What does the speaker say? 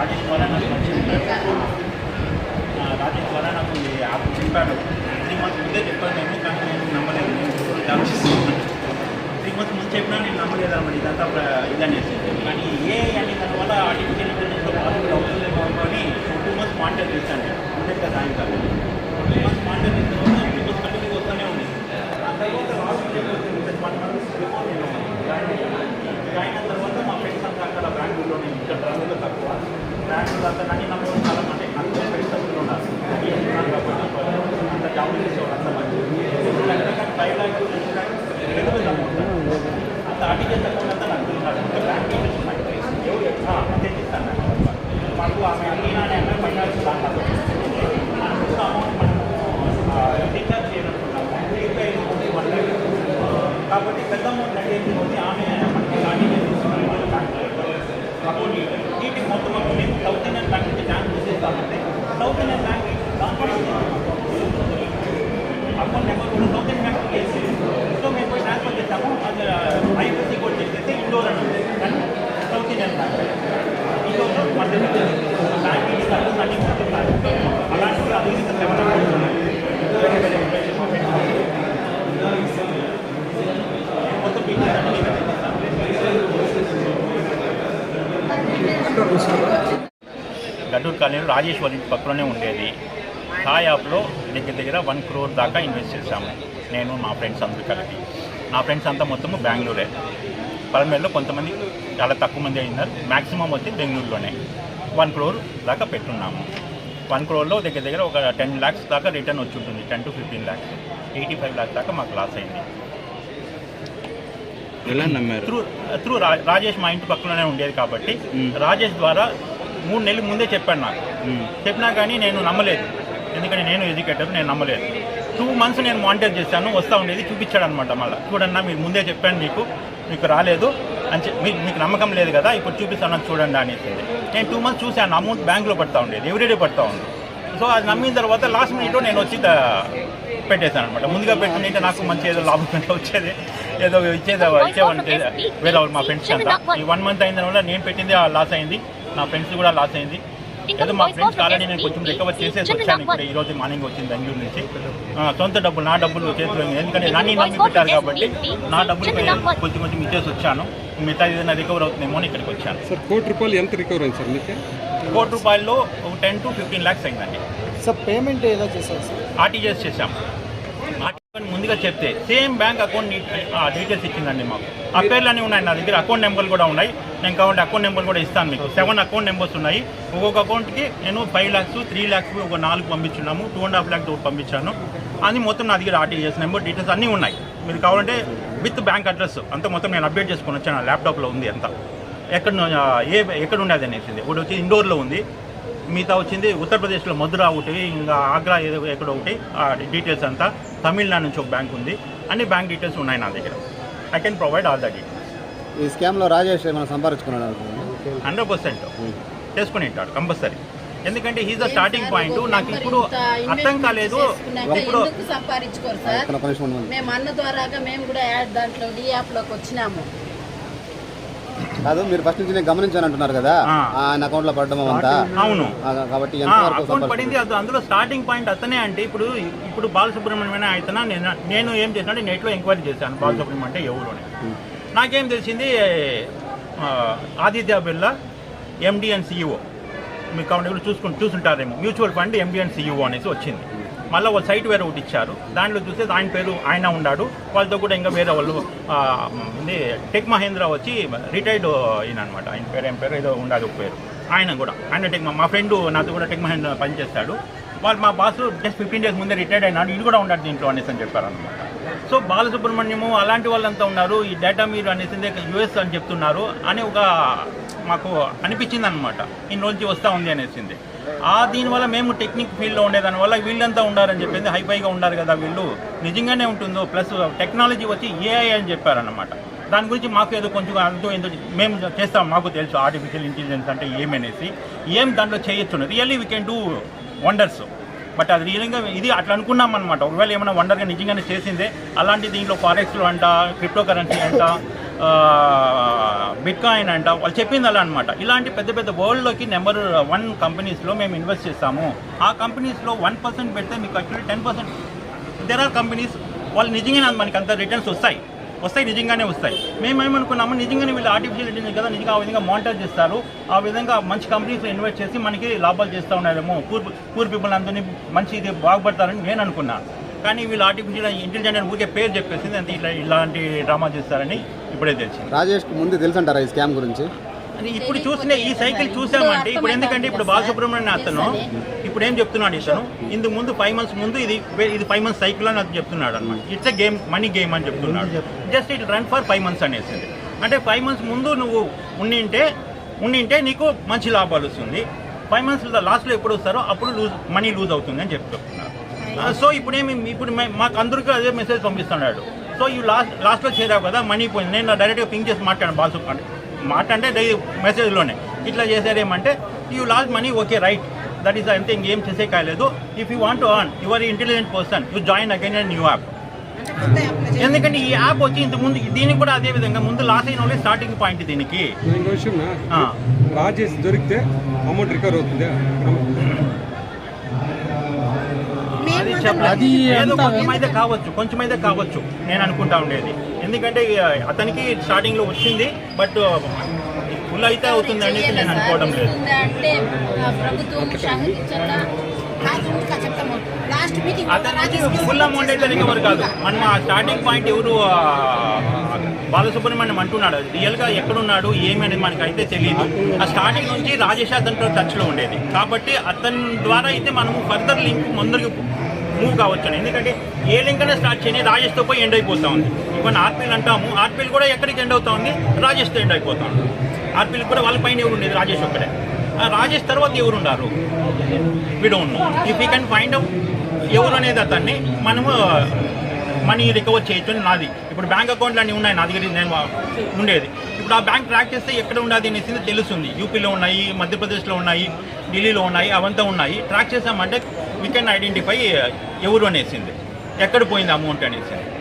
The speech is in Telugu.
రాజేష్ ద్వారా నాకు వచ్చింది రాజేష్ ద్వారా నాకు చెప్పాడు. త్రీ మంత్స్ ముందే చెప్పాను నేను కానీ నేను నమ్మలేదు. నేను త్రీ మంత్స్ ముందు చెప్పినా నేను నమ్మలేదు అన్నమాట ఇదంతా ప్ర- కానీ ఏ అనే దానివల్ల ఆర్టిఫిషియల్ ఇంటెలిజెన్స్లో పాసిబుల్ అవుతుందేమో అనుకొని టూ మంత్స్ మానిటర్ చేశాను నేను అంటే కదా సాయంకాలం టూ మంత్స్ మానిటర్ చేసిన తర్వాత టూ మంత్స్ కంటిన్యూ వస్తూనే ఉంది ఆ తర్వాత లాస్ట్ వన్ మంత్ బిఫోర్ నేను జాయిన్ అయ్యాను జాయిన్ అయిన తర్వాత మా ఫ్రెండ్స్ అంతా అక్కడ బెంగళూరులో నేను ఇక్కడ బెంగళూరులో తక్కువ బ్యాంకులు అంత నన్ను నమ్మకం చాలా అంటే నాకు ఫ్రెండ్స్ అందరూ ఉన్నారు నేను కాబట్టి అంత జాబ్ చేసేవాడు అంత మంచి ఫైవ్ ల్యాక్ అంత ల్యాక్స్ రెగ్యులర్ అంత నాకు బ్యాంక్ ఉన్నాయి అంతే చెప్తాను. మాకు ఆమె అలీనా అనే ఆమె ఫైనాన్స్ దాంట్లో మనకు అమౌంట్ మనము రీఛార్జ్ చేయాలనుకున్నాము యూపీఐ వన్ ల్యాక్ కాబట్టి పెద్ద అమౌంట్ కట్టేసి వచ్చి ఆమె మనకి లాగిన్ చేసుకుని వాళ్ళ బ్యాంక్ అకౌంట్ వీటికి మొత్తం అప్పుడు మేము సౌత్ ఇండియన్ బ్యాంక్ నుంచి బ్యాంక్ తీసేస్తామంటే సౌత్ ఇండియన్ బ్యాంక్ దాంట్లో అకౌంట్ నెంబర్ కూడా సౌత్ ఇండియన్ బ్యాంక్ చేసి సో మేము పోయి ట్రాన్స్ఫర్ చేస్తాము అది ఐఎఫ్ఎస్సి కోడ్ చేసేసి ఇండోర్ అని ఉంది కానీ సౌత్ ఇండియన్ బ్యాంక్ ఇండోర్లో మధ్య బ్యాంక్ డీటెయిల్స్ అకౌంట్ అన్ని మొత్తం అలాంటివి అది ఇంకా సెవెన్ అకౌంట్స్ ఉన్నాయి వేరే వేరే information మా friends కి. మొత్తం డీటెయిల్స్ అన్ని నేను పెట్టేస్తాను. గడ్డూరు కాలనీలో రాజేశ్వరి ఇంటి పక్కలోనే ఉండేది. ఆ యాప్లో దగ్గర దగ్గర వన్ క్రోర్ దాకా ఇన్వెస్ట్ చేశాము. నేను మా ఫ్రెండ్స్ అందరూ కలిపి. నా ఫ్రెండ్స్ అంతా మొత్తము బెంగళూరే. పరమేరులో కొంతమంది చాలా తక్కువ మంది అయినారు. మ్యాక్సిమం వచ్చి బెంగళూరులోనే. వన్ క్రోర్ దాకా పెట్టున్నాము. వన్ క్రోర్లో దగ్గర దగ్గర ఒక టెన్ ల్యాక్స్ దాకా రిటర్న్ వచ్చి ఉంటుంది. Ten to fifteen lakhs eighty five lakhs దాకా మాకు లాస్ అయింది. త్రూ త్రూ రాజేష్ మా ఇంటి పక్కలోనే ఉండేది కాబట్టి. రాజేష్ ద్వారా మూడు నెలల ముందే చెప్పాడు నాకు. చెప్పినా కానీ నేను నమ్మలేదు. ఎందుకంటే నేను ఎడ్యుకేటర్ నేను నమ్మలేదు. టూ మంత్స్ నేను మానిటర్ చేశాను వస్తూ ఉండేది చూపించాడు అనమాట మళ్ళీ. చూడన్నా మీరు ముందే చెప్పాను మీకు మీకు రాలేదు అని చెప్పి మీకు మీకు నమ్మకం లేదు కదా ఇప్పుడు చూపిస్తాను చూడండి అనేసి నేను టూ మంత్స్ చూశాను అమౌంట్ బ్యాంక్లో పడతా ఉండేది ఎవ్రీడే పడతా ఉంది సో అది నమ్మిన తర్వాత లాస్ట్ మినిట్లో నేను వచ్చి పెట్టేశాను అనమాట ముందుగా పెట్టింటే నాకు మంచి ఏదో లాభం వచ్చేది ఏదో ఇచ్చేది ఇచ్చేవాడిని వేరే వాళ్ళు మా ఫ్రెండ్స్ అంతా. ఈ వన్ మంత్ అయిన వల్ల నేను పెట్టింది లాస్ అయింది. నా ఫ్రెండ్స్ కూడా లాస్ అయింది. ఏదో మా ఫ్రెండ్స్ కాలని నేను కొంచెం రికవర్ చేసేసి వచ్చాను ఇక్కడ. ఈ రోజు మార్నింగ్ వచ్చింది బెంగళూరు నుంచి. ఆ, సొంత డబ్బులు నా డబ్బులు చేతిలో. ఎందుకంటే నన్ను నమ్మి పెట్టారు కాబట్టి నా డబ్బులు కొంచెం కొంచెం ఇచ్చేసి వచ్చాను. మిగతా ఏదైనా రికవర్ అవుతుందేమో అని ఇక్కడికి వచ్చాను. సార్ కోటి రూపాయలు ఎంత రికవర్ అయింది సార్ మీకు? కోటి రూపాయల్లో ఒక టెన్ టు ఫిఫ్టీన్ ల్యాక్స్ అయిందండి. సార్ పేమెంట్ ఎలా చేశారు సార్. ఆర్టీజీఎస్ చేశాం ఆర్టీజీఎస్ ముందుగా చెప్తే సేమ్ బ్యాంక్ అకౌంట్ డీటెయిల్స్ ఇచ్చిందండి మాకు. ఆ పేర్లన్నీ ఉన్నాయి నా దగ్గర. అకౌంట్ నెంబర్లు కూడా ఉన్నాయి. నేను కావాలంటే అకౌంట్ నెంబర్ కూడా ఇస్తాను మీకు. సెవెన్ అకౌంట్ నెంబర్స్ ఉన్నాయి. ఒక్కొక్క అకౌంట్కి నేను ఫైవ్ ల్యాక్స్ త్రీ ల్యాక్స్ ఒక నాలుగు పంపించున్నాము. టూ అండ్ హాఫ్ ల్యాక్స్ ఒకటి పంపించాను. అది మొత్తం నా దగ్గర ఆర్టీజీఎస్ నెంబర్ డీటెయిల్స్ అన్నీ ఉన్నాయి. మీరు కావాలంటే విత్ బ్యాంక్ అడ్రస్ అంతా మొత్తం నేను అప్డేట్ చేసుకొని వచ్చాను. ల్యాప్టాప్లో ఉంది అంతా. ఎక్కడ ఏ ఎక్కడ ఉండేది అనేసింది ఒకటి వచ్చి ఇండోర్లో ఉంది. మిగతా వచ్చింది. ఉత్తరప్రదేశ్లో మధుర ఒకటి ఇంకా ఆగ్రా ఏదో ఎక్కడో ఒకటి. ఆ డీటెయిల్స్ అంతా తమిళనాడు నుంచి ఒక బ్యాంక్ ఉంది. అన్ని బ్యాంక్ డీటెయిల్స్ ఉన్నాయి నా దగ్గర. I can provide all the details ఈ స్కామ్లో రాజేష్ ఏమైనా సంపాదించుకున్నాడు హండ్రెడ్ పర్సెంట్. చేసుకుని ఉంటాడు కంపల్సరీ. ఎందుకంటే హీజ్ ద స్టార్టింగ్ పాయింట్ నాకు ఇప్పుడు అర్థం కాలేదు. ఇప్పుడు మేము అన్న ద్వారాగా మేము కూడా యాడ్ దాంట్లో డి యాప్లోకి వచ్చినాము. కాదు మీరు ఫస్ట్ నుంచి నేను గమనించాను అంటున్నారు కదా. ఆయన అకౌంట్లో పడడం అంతా. అవును. కాబట్టి అకౌంట్ పడింది అది అందులో స్టార్టింగ్ పాయింట్ అతనే అంటే ఇప్పుడు ఇప్పుడు బాలసుబ్రహ్మణ్యం అయితేనా నేను నేను ఏం చేశానంటే నెట్లో ఎంక్వైరీ చేశాను బాలసుబ్రహ్మణ్యం అంటే ఎవరు అని నాకేం తెలిసింది Aditya Birla MD and CEO మీకు కాబట్టి కూడా చూసుకుని చూసుంటారేమో. Mutual fund MD and CEO అనేసి వచ్చింది. మళ్ళీ ఒక సైట్ వేరే ఒకటి ఇచ్చారు. దాంట్లో చూస్తే ఆయన పేరు ఆయన ఉన్నాడు. వాళ్ళతో కూడా ఇంకా వేరే వాళ్ళు ఇది టెక్ మహేంద్ర వచ్చి రిటైర్డ్ ఈయన అనమాట ఆయన పేరు ఏం పేరు ఏదో ఉండాలి ఒక పేరు. ఆయన కూడా ఆయన టెక్ మా ఫ్రెండ్ నాతో కూడా టెక్ మహేంద్ర పనిచేస్తాడు. వాళ్ళు మా బాస్ జస్ట్ ఫిఫ్టీన్ డేస్ ముందే రిటైర్డ్ అయినాడు. ఇది కూడా ఉన్నాడు దీంట్లో అనేసి అని చెప్పారనమాట సో బాలసుబ్రహ్మణ్యము అలాంటి వాళ్ళంతా ఉన్నారు. ఈ డేటా మీరు అనేసిందే యుఎస్ అని చెప్తున్నారు అని ఒక మాకు అనిపించింది అనమాట ఇన్ని రోజు వస్తూ ఉంది అనేసింది. ఆ దీనివల్ల మేము టెక్నిక్ ఫీల్డ్లో ఉండేదాని వల్ల వీళ్ళంతా ఉండారని చెప్పింది. హైఫైగా ఉండారు కదా వీళ్ళు. నిజంగానే ఉంటుందో? ప్లస్ టెక్నాలజీ వచ్చి ఏఐ అని చెప్పారన్నమాట. దాని గురించి మాకు ఏదో కొంచెం అంతో ఏదో మేము చేస్తాం. మాకు తెలుసు ఆర్టిఫిషియల్ ఇంటెలిజెన్స్ అంటే ఏమనేసి ఏం దాంట్లో చేయొచ్చు really we can do wonders but అది రియల్గా ఇది అట్లా అనుకున్నాం అనమాట ఒకవేళ ఏమైనా వండర్గా నిజంగానే చేసిందే అలాంటి దీంట్లో ఫారెక్స్లు అంట క్రిప్టో కరెన్సీ అంట బిట్ కాయిన్ అంట వాళ్ళు చెప్పింది అలా అనమాట ఇలాంటి పెద్ద పెద్ద వరల్డ్లోకి నెంబర్ వన్ కంపెనీస్లో మేము ఇన్వెస్ట్ చేస్తాము. ఆ కంపెనీస్లో వన్ పర్సెంట్ పెడితే మీకు actually ten percent. There are companies వాళ్ళు నిజంగానే మనకి అంత రిటర్న్స్ వస్తాయి. వస్తాయి నిజంగానే వస్తాయి. మేమేమనుకున్నాము నిజంగానే వీళ్ళు ఆర్టిఫిషియల్ ఇంటెలిజెన్స్ కదా నిజంగా ఆ విధంగా మానిటర్ చేస్తారు. ఆ విధంగా మంచి కంపెనీస్లో ఇన్వెస్ట్ చేసి మనకి లాభాలు చేస్తూ ఉన్నారేమో పూర్ పూర్ పీపుల్ అందరినీ మంచి ఇది బాగుపడతారని నేను అనుకున్నాను కానీ వీళ్ళు ఆర్టిఫిషియల్ ఇంటెలిజెంట్ అని ఊరికే పేరు చెప్పేసింది అంతే ఇట్లా ఇలాంటి డ్రామా చేస్తారని. ఇప్పుడే తెలిసింది రాజేష్కి ముందు తెలుసు అంటారా ఈ స్కామ్ గురించి? అది ఇప్పుడు చూసిన ఈ సైకిల్ చూసామంటే ఇప్పుడు ఎందుకంటే ఇప్పుడు బాలసుబ్రహ్మణ్యం అతను ఇప్పుడు ఏం చెప్తున్నాడు ఇతను? ఇందుకు ముందు ఫైవ్ మంత్స్ ముందు ఇది ఇది ఫైవ్ మంత్స్ సైకిల్ అని అతను చెప్తున్నాడు అనమాట it's a game money game అని చెప్తున్నాడు. Just it run for five months అనేసింది. అంటే ఫైవ్ మంత్స్ ముందు నువ్వు ఉండింటే ఉండింటే నీకు మంచి లాభాలు వస్తుంది. ఫైవ్ మంత్స్ లాస్ట్లో ఎప్పుడు వస్తారో అప్పుడు లూజ్ మనీ లూజ్ అవుతుంది అని చెప్తున్నారు సో ఇప్పుడు ఏమి ఇప్పుడు మాకు అందరికీ అదే మెసేజ్ పంపిస్తున్నాడు. సో ఈ లాస్ట్ లాస్ట్లో చేరావు కదా మనీ పోయింది నేను డైరెక్ట్గా పింక్ చేసి మాట్లాడాను బాల్సు అంటే మాట అంటే డై- మెసేజ్లోనే ఇట్లా చేశారేమంటే you lost money okay right that is అంతే ఇంకేం చేసే కాలేదు if you want earn your intelligent person you join again and new app ఎందుకంటే ఈ యాప్ వచ్చి ఇంత ముందు దీనికి కూడా అదే విధంగా ముందు లాస్ అయిన వాళ్ళే స్టార్టింగ్ పాయింట్ దీనికి. రాజేష్ దొరికితే అమౌంట్ రికవర్ అవుతుంది? అది చెప్పలేదు ఏదో కొంచెం అయితే కావచ్చు కొంచెం అయితే కావచ్చు. నేను అనుకుంటా ఉండేది. ఎందుకంటే అతనికి స్టార్టింగ్లో వచ్చింది బట్ ఫుల్ అయితే అవుతుంది అనేసి నేను అనుకోవడం లేదు. అతనికి ఫుల్ అమౌంట్ అయితే రికవర్ కాదు. మనం ఆ స్టార్టింగ్ పాయింట్ ఎవరు బాలసుబ్రహ్మణ్యం అంటున్నాడు. రియల్గా ఎక్కడున్నాడు ఏమి అనేది మనకి అయితే తెలియదు. ఆ స్టార్టింగ్ నుంచి రాజేష్ అతనితో టచ్లో ఉండేది. కాబట్టి అతని ద్వారా అయితే మనము ఫర్దర్ లింక్ ముందరికి మూవ్ కావచ్చు ఎందుకంటే ఏ లింక్ అయినా స్టార్ట్ చేయని రాజేష్తో పోయి ఎండ్ అయిపోతా ఉంది. ఇవన్న ఆర్పీలు అంటాము ఆర్పీలు కూడా ఎక్కడికి ఎండ్ అవుతా ఉంది? రాజేష్తో ఎండ్ అయిపోతా ఉంది. ఆర్పీలు కూడా వాళ్ళ పైన ఎవరు ఉండేది రాజేష్ ఒక్కడే. ఆ రాజేష్ తర్వాత ఎవరున్నారు we don't if you can find out ఎవరు అనేది అతన్ని మనము మనీ రికవర్ చేయొచ్చు అని నాది. ఇప్పుడు బ్యాంక్ అకౌంట్లు అన్నీ ఉన్నాయి నా దగ్గర నేను ఉండేది. ఇప్పుడు ఆ బ్యాంక్ ట్రాక్ చేస్తే ఎక్కడ ఉన్నది అనేసి తెలుస్తుంది యూపీలో ఉన్నాయి మధ్యప్రదేశ్లో ఉన్నాయి. ఢిల్లీలో ఉన్నాయి అవంతా ఉన్నాయి. ట్రాక్ చేసామంటే వీ కెన్ ఐడెంటిఫై ఎవరు అనేసింది. ఎక్కడ పోయింది అమౌంట్ అనేసింది.